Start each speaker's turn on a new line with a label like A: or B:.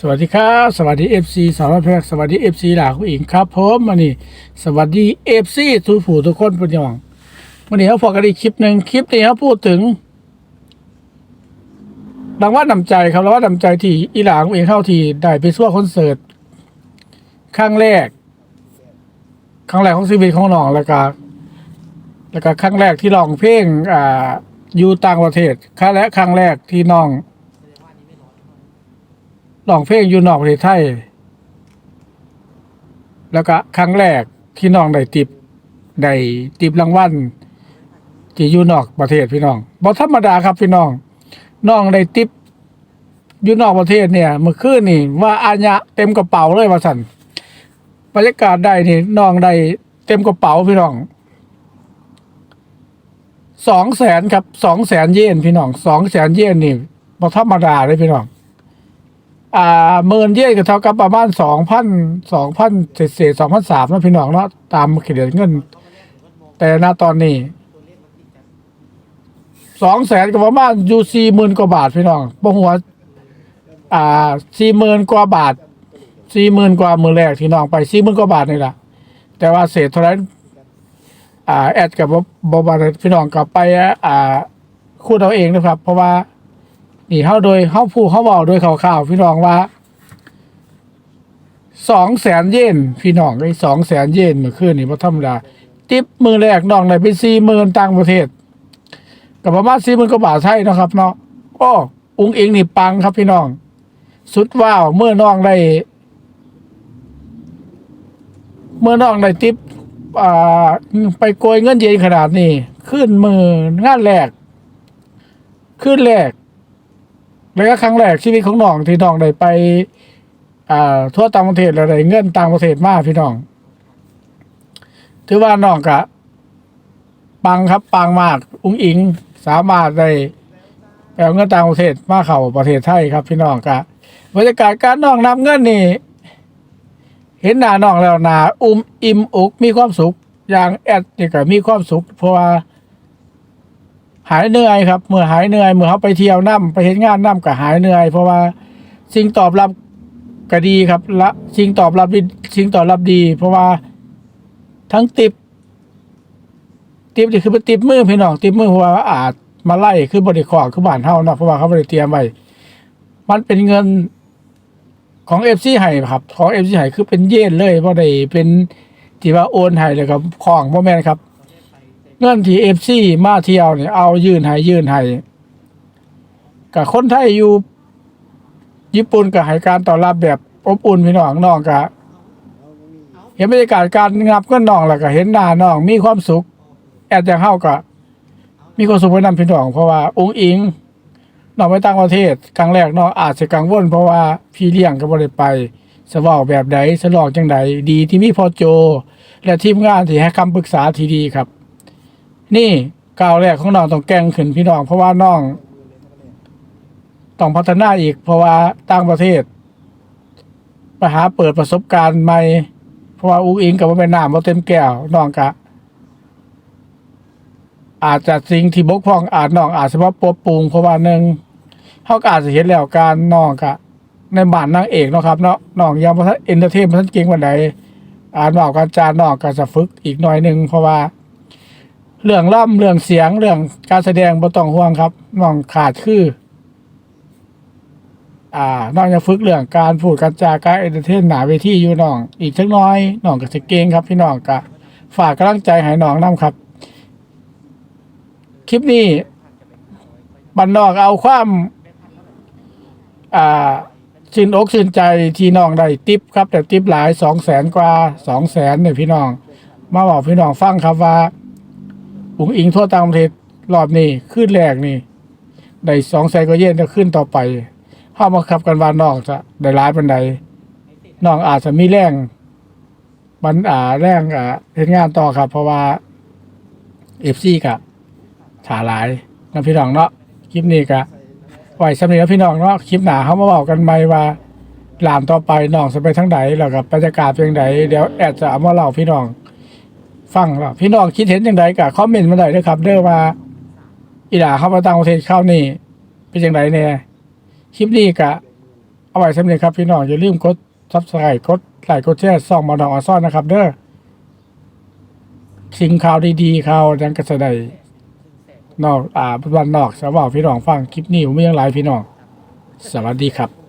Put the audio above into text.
A: สวัสดีครับสวัสดีเอฟซีสาวแพรกสวัสดีเอฟซีหลาคุณอิงครับผมวันนี้สวัสดีเอฟซีทุกผู้ทุกคนเป็นยังวันนี้เขาพอกันอีกคลิปหนึ่งคลิปนี้เขาพูดถึงรางวัลนำใจครับรางวัลนำใจที่อีหลาคุณอิงเข้าที่ได้ไปทั่วคอนเสิร์ตครั้งแรก ครั้งแรกของชีวิตของน้องแล้วก็แล้วก็ครั้งแรกที่ร้องเพลงอ่าอยู่ต่างประเทศครั้งและครั้งแรกที่น้อง ร้องเพลงอยู่นอกประเทศไทย แล้วก็ครั้งแรกที่น้องได้ติบได้ติบรางวัลที่อยู่นอกประเทศพี่น้องบ่ธรรมดาครับพี่น้อง น้องได้ติบอยู่นอกประเทศเนี่ยเมื่อคืนนี่ว่าอาญะเต็มกระเป๋าเลยว่าสันบรรยากาศได้นี่น้องได้เต็มกระเป๋าพี่น้องสองแสนครับสองแสนเยนพี่น้องสองแสนเยนนี่บ่ธรรมดาเลยพี่น้อง อ่าหมื่นเยนก็เท่ากับประมาณสองพันสองพันเศษสองพันสามนะพี่น้องเนาะตามเขียนเงิน แต่ณตอนนี้สองแสนก็ประมาณอยู่สี่หมื่นกว่าบาทพี่น้องบ่หัวอ่าสี่หมื่นกว่าบาทสี่หมื่นกว่ามือแรกที่น้องไปสี่หมื่นกว่าบาทนี่แหละแต่ว่าเศษเท่าไหรอ่าแอดกับบบาพี่น้องกลับไปอ่าคูดเอาเองนะครับ เพราะว่า นี่เขาโดยเขาพูดเขาบอกโดยข่าวๆพี่น้องว่าสองแสนเยนพี่น้องไอ้สองแสนเยนเมื่อคืนนี่พอธรรมดาติปมือแรกน้องได้ไปสี่หมื่นต่างประเทศกับประมาณสี่หมื่นกว่าบาทไทยนะครับ เนาะโอ้อุ้งอิงนี่ปังครับพี่น้อง สุดว้าวเมื่อน้องได้ เมื่อน้องได้ติปอ่าไปโกยเงินเย็นขนาดนี้ขึ้นมืองานแรก ขึ้นแรก แล้วก็ครั้งแรกชีวิตของน้องที่น้องได้ไป อ่า ทั่วต่างประเทศแล้วได้เงินต่างประเทศมากพี่น้อง ถือว่าน้องกะปังครับปังมากอุ้งอิง สามารถได้ไปเอาเงินต่างประเทศมาเข้าประเทศไทยครับ พี่น้องกะบรรยากาศการน้องนำเงินนี่เห็นหน้าน้องแล้วหน้าอุ้มอิ่มอกมีความสุข อย่างแอดนี่ก็มีความสุขเพราะว่า หายเหนื่อยครับ เมื่อหายเหนื่อยเมื่อเขาไปเที่ยวน้ำไปเห็นงานน้ำก็หายเหนื่อย เพราะว่าสิ่งตอบรับก็ดีครับละสิ่งตอบรับดีสิ่งตอบรับดี เพราะว่าทั้งติบติบนี่คือเป็นติบมือพี่น้องติบมือเพราะว่าอาจมาไล่คือบริขอคือบ้านเฮานะเพราะว่าเขาบริเตรียมไว้มันเป็นเงินของเอฟซีไห้ครับ ของเอฟซีไห้คือเป็นเย็นเลยเพราะได้เป็นที่ว่าโอนให้เลยครับของพ่อแม่ครับ เงินที่เอฟซีมาเที่ยวเนี่ยเอายื่นให้ยื่นให้กับคนไทยอยู่ ญี่ปุ่นก็ให้การต้อรับแบบอบอุ่นพี่น้องน้องก็เห็นบรรยากาศการงับเงินน้องแล้วก็เห็นหน้าน้องมีความสุข แอดอย่างเฮาก็มีความสุขไปนำพี่น้องเพราะว่าองค์อิงน้องไปต่างประเทศครั้งแรกน้องอาจจะกังวลเพราะว่าพี่เลี้ยงก็บ่ได้ไปสว้าแบบใดสลองจังใดดีที่มีพอโจ และทีมงานที่ให้คำปรึกษาที่ดีครับ นี่ก้าวแรกของน้องต้องแก่งขึ้นพี่น้อง เพราะว่าน้องต้องพัฒนาอีก เพราะว่าต่างประเทศไปหาเปิดประสบการณ์ใหม่ เพราะว่าอุ้งอิงกับว่าเป็นน้ำว่าเต็มแก้วน้องกะ อาจจะสิ่งที่บกพร่องอาจน้องอาจจะว่าปรับปรุงเพราะว่าหนึ่งเขาก็อาจจะเห็นแล้วการน้องกะ ในบ้านนางเอกเนาะครับเนาะน้องยังบ่ทันเอนเตอร์เทนบ่ทันเก่งวันใดอ่านบอกการจานน้องก็จะฝึกอีกหน่อยหนึ่งเพราะว่า เรื่องล่ำเรื่องเสียงเรื่องการแสดงบ่ต้องห่วงครับน้องขาดคือ อ่านอกจากฝึกเรื่องการพูดการจาการเอนเตอร์เทนหนาเวทีอยู่น้อง อีกจักหน้อยน้องก็จะเก่งครับ พี่น้องก็ฝากกำลังใจให้น้องนํครับ คลิปนี้บันนอกเอาความอ่าชื่นอกชื่นใจที่น้องได้ติปครับแต่ติปหลายสองแสนกว่าสองแสนเนี่ยพี่น้อง มาบอกพี่น้องฟังครับว่า อุ๋งอิงทั่วต่างประเทศรอบนี้ขึ้นแรกนี่ได้สองแสนกว่าเยนจะขึ้นต่อไปเข้ามาขับกันว่าน้องจะได้ร้ายปันใดน้องอาจจะมีแรงมันอ่าแรงอ่าเห็นงานต่อครับ เพราะว่าเอฟซีกับถาหลายนะพี่น้องเนาะคลิปนี้กะไหวสำเร็จแล้วพี่น้องเนาะคลิปหนาเขามาบอกกันไหมว่าหลานต่อไปน้องจะไปทั้งใดแล้วกับบรรยากาศเพียงใดเดี๋ยวแอดจะเอามาเล่าพี่น้อง ฟังแล้วพี่น้องคิดเห็นอย่างไรกับคอมเมนต์มาได้ด้วยครับ เด้อว่าอีหลาเข้ามาต่างประเทศเข้านี่เป็นอย่างไรเนี่ยคลิปนี้กะเอาไว้สำเร็จครับพี่น้องอย่าลืมกดซับสไครต์กดไลค์กดแชร์ส่องมาดองอซ่อนนะครับ เด้อสิ่งข่าวดีๆข่าวยังกระแสไดนอกอ่าวันนอกสาวาพี่น้องฟังคลิปนี้ผมมีอย่างไรพี่น้อง สวัสดีครับ